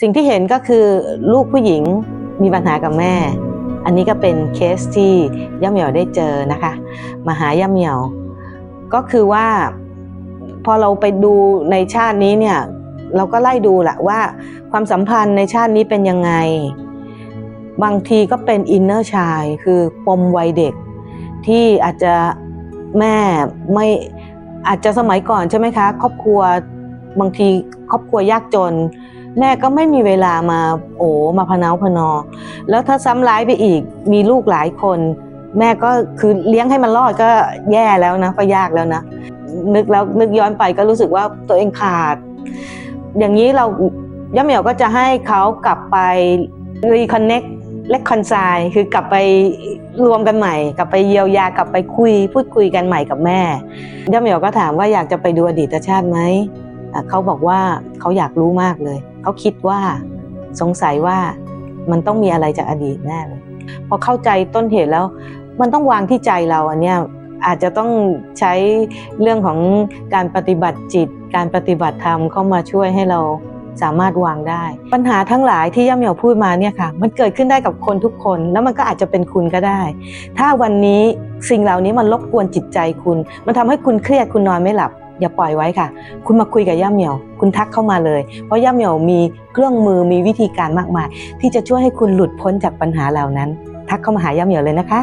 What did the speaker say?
สิ่งที่เห็นก็คือลูกผู้หญิงมีปัญหากับแม่ อันนี้ก็เป็นเคสที่ย่าเหมียวได้เจอนะคะมาหาย่าเหมียว ก็คือว่าพอเราไปดูในชาตินี้เนี่ยเราก็ไล่ดูแหละว่าความสัมพันธ์ในชาตินี้เป็นยังไง บางทีก็เป็นอินเนอร์ชายคือปมวัยเด็ก ที่อาจจะแม่ไม่อาจจะสมัยก่อนใช่ไหมคะ ครอบครัวบางที ครอบครัวยากจน แม่ก็ไม่มีเวลามาโอ้มาพนาพนอ แล้วถ้าซ้ำร้ายไปอีกมีลูกหลายคน แม่ก็คือเลี้ยงให้มันรอดก็แย่แล้วนะก็ยากแล้วนะ นึกแล้วนึกย้อนไปก็รู้สึกว่าตัวเองขาด อย่างนี้เราย่าเหมียวก็จะให้เขากลับไปรีคอนเน็กและคอนไซคือกลับไปรวมกันใหม่ กลับไปเยียวยากลับไปคุย พูดคุยกันใหม่กับแม่ย่าเหมียวก็ถามว่าอยากจะไปดูอดีตชาติไหม เขาบอกว่าเขาอยากรู้มากเลย เขาคิดว่าสงสัยว่ามันต้องมีอะไรจากอดีตแน่เลยพอเข้าใจต้นเหตุแล้ว มันต้องวางที่ใจเราอันเนี้ยอาจจะต้องใช้เรื่องของการปฏิบัติจิต การปฏิบัติธรรมเข้ามาช่วยให้เราสามารถวางได้ ปัญหาทั้งหลายที่ย่าเหมียวพูดมาเนี่ยค่ะ มันเกิดขึ้นได้กับคนทุกคน แล้วมันก็อาจจะเป็นคุณก็ได้ ถ้าวันนี้สิ่งเหล่านี้มันรบกวนจิตใจคุณ มันทำให้คุณเครียดคุณนอนไม่หลับ อย่าปล่อยไว้ค่ะ คุณมาคุยกับย่าเหมียว คุณทักเข้ามาเลย เพราะย่าเหมียวมีเครื่องมือมีวิธีการมากมาย ที่จะช่วยให้คุณหลุดพ้นจากปัญหาเหล่านั้น ทักเข้ามาหาย่าเหมียวเลยนะคะ